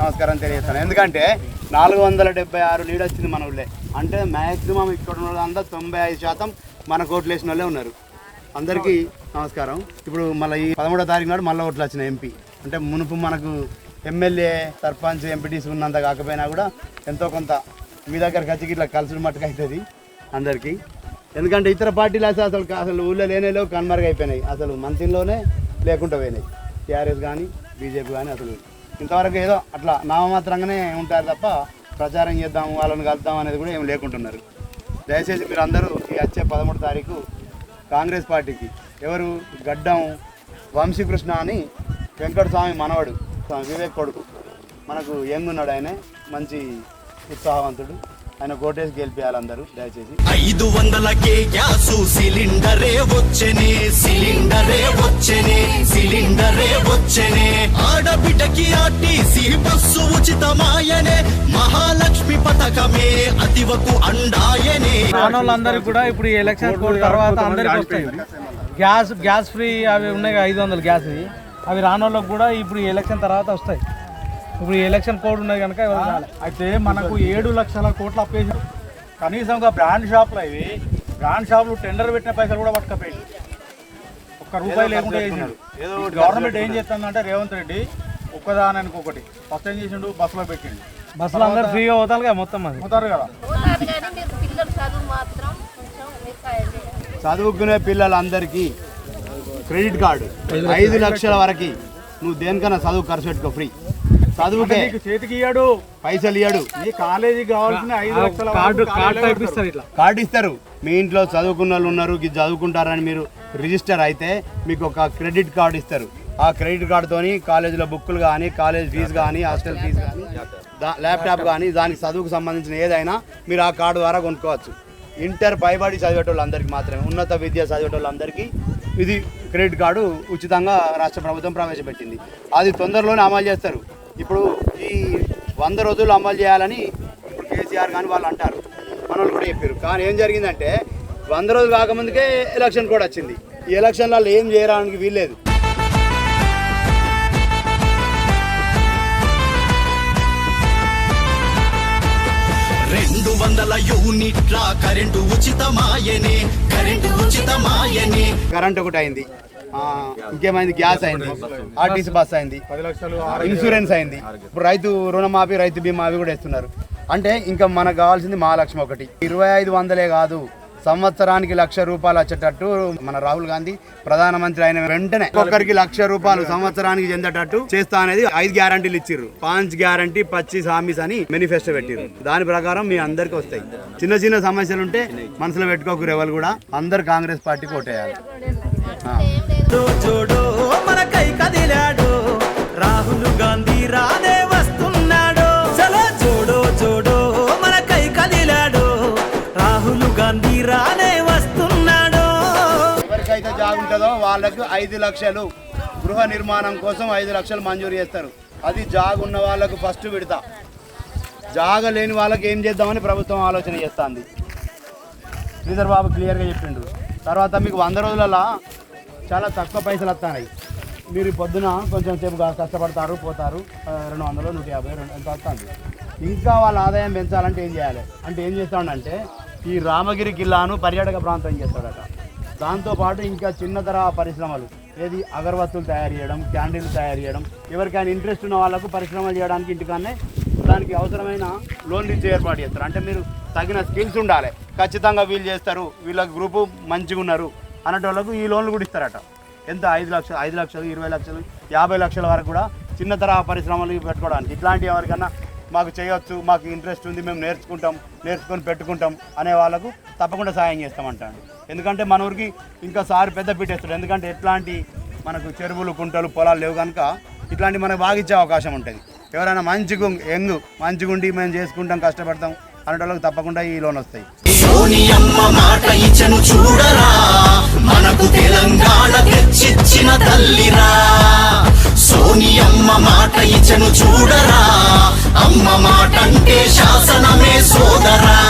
నమస్కారం తెలియజేస్తాను. ఎందుకంటే నాలుగు వందల డెబ్బై ఆరు లీడ్ వచ్చింది మన ఊళ్ళే. అంటే మ్యాక్సిమం ఇక్కడ ఉన్న వాళ్ళంతా తొంభై ఐదు శాతం మన కోట్లు వేసిన వాళ్ళే ఉన్నారు. అందరికీ నమస్కారం. ఇప్పుడు మళ్ళీ ఈ పదమూడో తారీఖు నాడు మళ్ళీ ఓట్లు వచ్చిన ఎంపీ. అంటే మునుపు మనకు ఎమ్మెల్యే సర్పంచ్ ఎంపీటీసీ ఉన్నంత కాకపోయినా కూడా ఎంతో కొంత మీ దగ్గరకు వచ్చి ఇట్లా కలిసి మట్టుకు అవుతుంది అందరికీ. ఎందుకంటే ఇతర పార్టీలు అసలు అసలు అసలు ఊళ్ళో లేనే లేవు అసలు మంత్రిలోనే లేకుండా పోయినాయి. టీఆర్ఎస్ కానీ బీజేపీ కానీ అసలు ఇంతవరకు ఏదో అట్లా నామమాత్రంగానే ఉంటారు తప్ప ప్రచారం చేద్దాం వాళ్ళని కలుద్దాం అనేది కూడా ఏం లేకుంటున్నారు. దయచేసి మీరు అందరూ ఈ వచ్చే పదమూడు తారీఖు కాంగ్రెస్ పార్టీకి ఎవరు? గడ్డం వంశీకృష్ణ అని వెంకట స్వామి మనవడు స్వామి వివేక్ కొడుకు. మనకు యంగ్ ఉన్నాడు ఆయన మంచి ఉత్సాహవంతుడు. ఆయన కోటేసి గెలిపించాలి అందరూ దయచేసి. ఐదు వందలకే గ్యాసు సిలిండరే వచ్చెనే సిలిండరే వచ్చెనే సిలిండరే వచ్చెనే. ఆడబిడ్డకి ఆర్టీసీ బస్సు ఉచితమాయనే మహాలక్ష్మి పథకమే అతివకు అండాయనే. రానోళ్ళందరికీ కూడా ఇప్పుడు ఈ ఎలక్షన్ కోడ్ తర్వాత అందరికి వస్తాయి. గ్యాస్ గ్యాస్ ఫ్రీ అవి ఉన్నాయి ఐదు వందలు గ్యాస్ అవి రానోళ్ళకి కూడా ఇప్పుడు ఈ ఎలక్షన్ తర్వాత వస్తాయి. ఇప్పుడు ఎలక్షన్ కోడ్ ఉన్నది కనుక. అయితే మనకు ఏడు లక్షల కోట్ల అప్పేసారు కనీసం ఒక బ్రాండ్ షాపులు అవి బ్రాండ్ షాపులు టెండర్ పెట్టిన పైసలు కూడా పట్టుకపోయింది. ఒక్క రూపాయి లేకుండా చేసిండు. ఏదో ఈ ఒకటి గవర్నమెంట్ ఏం చేస్తుందంటే రేవంత్ రెడ్డి ఒక్కదానానికి ఒకటి. ఫస్ట్ ఏం చేసిండు? బస్సులో పెట్టిండు. బస్సులో అందరు ఫ్రీగా పోతారు కదా మొత్తం అది. పోతారు కదా. చదువుకునే పిల్లలందరికీ క్రెడిట్ కార్డు. ఐదు లక్షల. వరకు నువ్వు దేనికన్నా చదువు ఖర్చు పెట్టుకో ఫ్రీ. చదువుకే. చేతికి ఇయ్యాడు. పైసలు ఇయ్యాడు. నీ కాలేజీకి కావాల్సిన ఐదు లక్షల కార్డు కార్డు టైప్. ఇస్తారు ఇట్లా. కార్డు ఇస్తారు. మీ ఇంట్లో చదువుకున్న వాళ్ళు ఉన్నారు ఇది చదువుకుంటారని మీరు రిజిస్టర్ అయితే మీకు ఒక క్రెడిట్ కార్డు ఇస్తారు. ఆ క్రెడిట్ కార్డుతోని కాలేజీలో బుక్కులు కానీ కాలేజ్ ఫీజు కానీ హాస్టల్ ఫీజు కానీ దా- ల్యాప్టాప్ కానీ దానికి చదువుకు సంబంధించిన ఏదైనా మీరు ఆ కార్డు ద్వారా కొనుక్కోవచ్చు. ఇంటర్ పైబడి చదివేటోళ్ళందరికీ మాత్రమే ఉన్నత విద్య చదివేటోళ్ళందరికీ ఇది క్రెడిట్ కార్డు ఉచితంగా రాష్ట్ర ప్రభుత్వం ప్రవేశపెట్టింది. అది తొందరలోనే అమలు చేస్తారు. ఇప్పుడు ఈ వంద రోజులు అమలు చేయాలని ఇప్పుడు కేసీఆర్ కానీ వాళ్ళు అంటారు. మన వాళ్ళు కూడా చెప్పారు కానీ ఏం జరిగిందంటే వంద రోజులు కాకముందుకే ఎలక్షన్ కూడా వచ్చింది. ఈ ఎలక్షన్లలో ఏం చేయడానికి వీల్లేదు. రెండు వందల యూనిట్ల కరెంటు ఉచితమాయనే కరెంటు ఉచితమాయనే. కరెంట్ ఒకటి అయింది. ఇంకేమైంది? గ్యాస్ అయింది. ఆర్టీసీ బస్ అయింది. ఇన్సూరెన్స్ అయింది. ఇప్పుడు రైతు రుణమాఫీ రైతు బీమా అవి కూడా ఇస్తున్నారు అంటే ఇంకా మనకు కావాల్సింది మహాలక్ష్మి ఒకటి. ఇరవై ఐదు వందలే కాదు సంవత్సరానికి లక్ష రూపాయలు వచ్చేటట్టు మన రాహుల్ గాంధీ ప్రధానమంత్రి అయిన వెంటనే ఒక్కొక్కరికి లక్ష రూపాయలు సంవత్సరానికి చెందేటట్టు చేస్తా అనేది ఐదు గ్యారంటీలు ఇచ్చిర్రు. పాంచ్ గ్యారంటీ పచ్చిస్ హామీస్ అని మేనిఫెస్టో పెట్టిర్రు. దాని ప్రకారం మీ అందరికి వస్తాయి. చిన్న చిన్న సమస్యలు ఉంటే మనసులో పెట్టుకోకరు ఎవరు కూడా. అందరు కాంగ్రెస్ పార్టీకి ఓటేయాలి ఆ. ఏం మన జోడో మనకై కదిలాడు. రాహుల్ గాంధీ రానే వస్తున్నాడు. చలో జోడో జోడో మనకై కదిలాడు. రాహుల్ గాంధీ రానే వస్తున్నాడు. ఎవరికైతే జాగుంటుందో వాళ్ళకు ఐదు లక్షలు గృహ నిర్మాణం కోసం ఐదు లక్షలు మంజూరు చేస్తారు. అది జాగ ఉన్న వాళ్ళకు ఫస్ట్ విడతా. జాగ లేని వాళ్ళకి ఏం చేద్దామని ప్రభుత్వం ఆలోచన చేస్తుంది. శ్రీధర్ బాబు క్లియర్గా చెప్పిండు. తర్వాత మీకు వంద రోజులలో చాలా తక్కువ పైసలు వస్తున్నాయి మీరు పొద్దున కొంచెం సేపు కష్టపడతారు పోతారు. రెండు వందలు నూట యాభై రెండు ఎంత వస్తుంది? ఇంకా వాళ్ళ ఆదాయం పెంచాలంటే ఏం చేయాలి? అంటే ఏం చేస్తాడంటే ఈ రామగిరి కిల్లాను పర్యాటక ప్రాంతం చేస్తాడట. దాంతోపాటు ఇంకా చిన్న తరహా పరిశ్రమలు ఏది అగరవత్తులు తయారు చేయడం క్యాండిల్ తయారు చేయడం ఎవరికైనా ఇంట్రెస్ట్ ఉన్న వాళ్ళకు పరిశ్రమలు చేయడానికి ఇంటికానే దానికి అవసరమైన లోన్లు ఇచ్చే ఏర్పాటు చేస్తారు. అంటే మీరు తగిన స్కిల్స్ ఉండాలి. ఖచ్చితంగా వీళ్ళు చేస్తారు. వీళ్ళ గ్రూపు మంచిగా ఉన్నారు అన్నటోళ్ళకు ఈ లోన్లు కూడా ఇస్తారట. ఎంత? ఐదు లక్షలు ఐదు లక్షలు ఇరవై లక్షలు యాభై లక్షల వరకు కూడా చిన్న తరహా పరిశ్రమలు పెట్టుకోవడానికి. ఇట్లాంటి ఎవరికన్నా మాకు చేయొచ్చు మాకు ఇంట్రెస్ట్ ఉంది మేము నేర్చుకుంటాం నేర్చుకొని పెట్టుకుంటాం అనే వాళ్ళకు తప్పకుండా సాయం చేస్తామంటాడు. ఎందుకంటే మన ఊరికి ఇంకా సారి పెద్ద పీటేస్తాడు. ఎందుకంటే ఎట్లాంటి మనకు చెరువులు కుంటలు పొలాలు లేవు కనుక ఇట్లాంటి మనకు బాగా ఇచ్చే అవకాశం ఉంటుంది. ఎవరైనా మంచిగా యంగ్ మంచిగా ఉండి మేము చేసుకుంటాం కష్టపడతాం అనేటోళ్ళకి తప్పకుండా ఈ లోన్ వస్తాయి. సోనియమ్మ మాట ఇచ్చను చూడరా. మనకు తెలంగాణ తల్లిరా. సోనియమ్మ మాట ఇచ్చను చూడరా. అమ్మ మాట అంటే శాసనమే సోదరా.